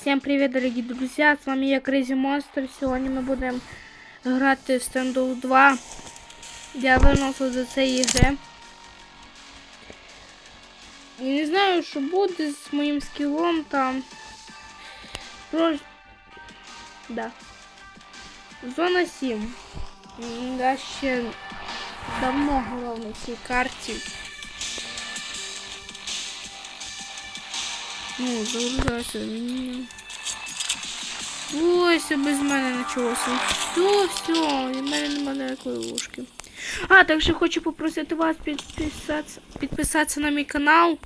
Всем привет, дорогие друзья! С вами я Crazy Monster. Сьогодні ми будемо грати в Standoff 2. Я вернувся до цієї гри. І не знаю, що буде з моїм скілом там. Про... Да. Зона 7. М, Я ще давно грав на цій карті. Ну, загружайся. Ні. Ось без мене почалося. Все, все, і в мене немає ніякої ложки. А, також хочу попросити вас підписатися, підписатися на мій канал.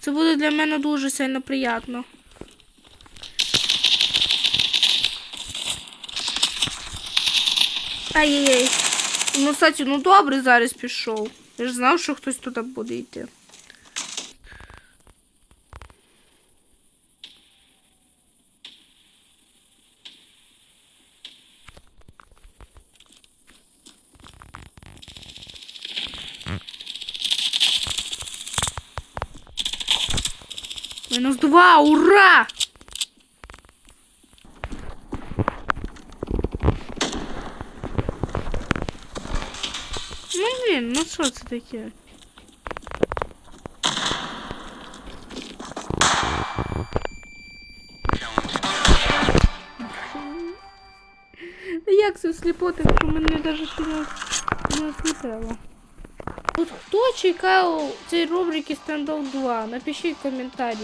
Це буде для мене дуже сильно приємно. Ай-яй-яй. Ну, кстати, ну добре зараз пішов. Я ж знав, що хтось туди буде йти. Мінус два, ура! Ну блін, ну що це таке? Та як це сліпоти, якщо мене навіть не, не осліпило? От хто чекав цієї рубрики Standoff 2? Напишіть в коментарі.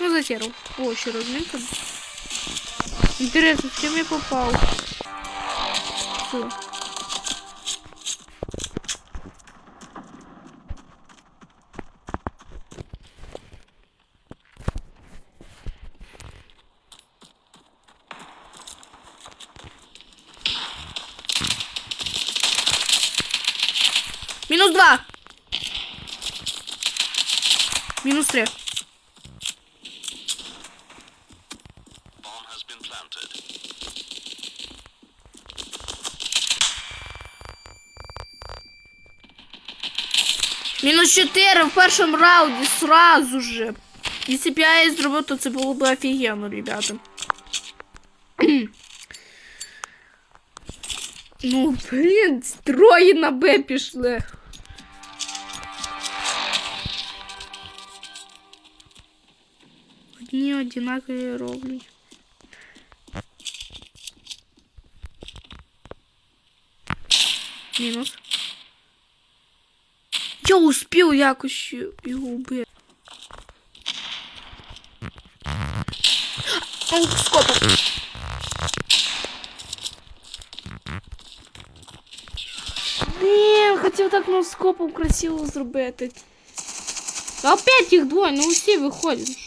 Ну, затерл. О, еще разминка. Интересно, с кем я попал? Всё. Минус два. Минус три. Bomb has been planted. Мінус 4 в першому раунді сразу же. Якщо б я її зробив, то це було б офігенно, ребята. ну, блін, троє на Б пішли. одинакові роблять. Мінус. Я успів якось його вбити. Он скопом. Блін, хотів так ну скопом красиво зробити. А Опять їх двоє, ну усі виходять.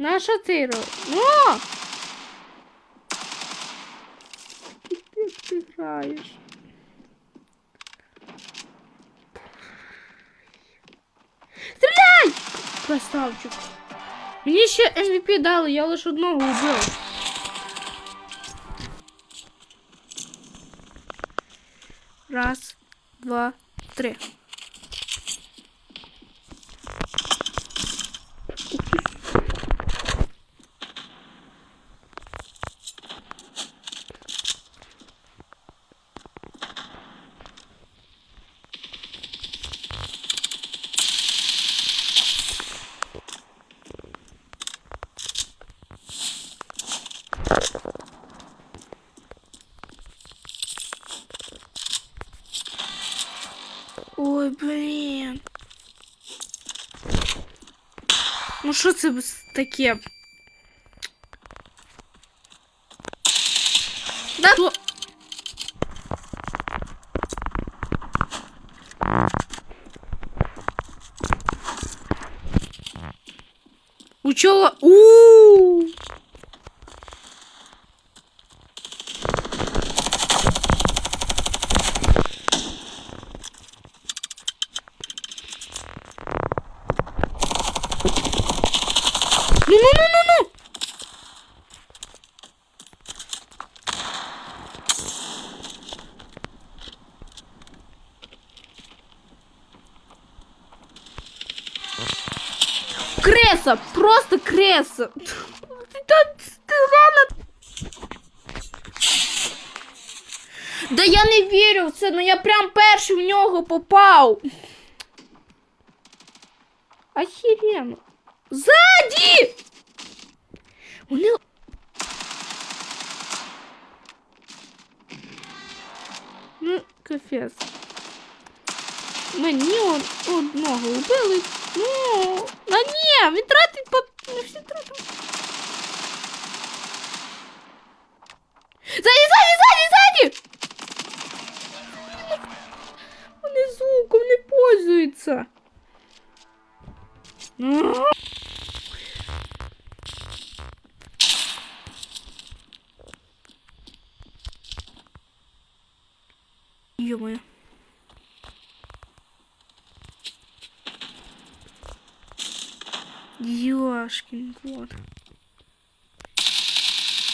На що ти робиш? О! Як ти граєш? Стріляй! Красавчик. Мені ще MVP дали, я лише одного убив. Раз, два, три. Ой, блін. Ну що це б- таке? Да? Що? Учила. у Ну, Креса! Просто креса! Да, я не вірю в це, ну я прям перший в нього попав. Охеренно. Ззаді! Вони... Ну, капець. Мені одного вбили. Ну, а ні, він тратить по... Не всі тратить. Ззаді, ззаді, ззаді, ззаді! Вони звуком не пользуються. Ну. Ё-моё. Йошкін кот.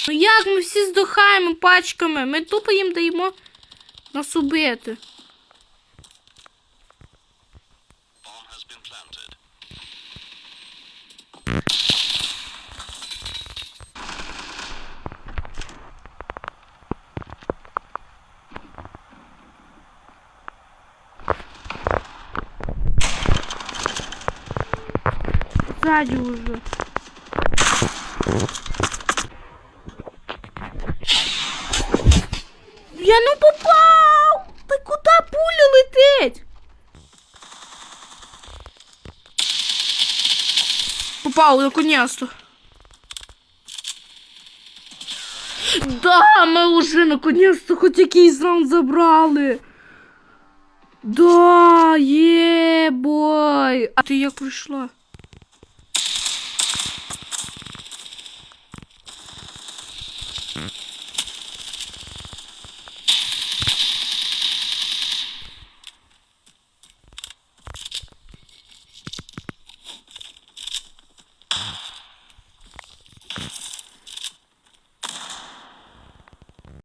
Ну як ми всі здохаємо пачками? Ми тупо їм даємо нас убити. Сзади уже. Я ну попав! Та куди пуля летить? Попав, наконец-то. Да, ми уже наконец-то хоч якийсь раунд забрали. Да, є бой. А ти як пройшла?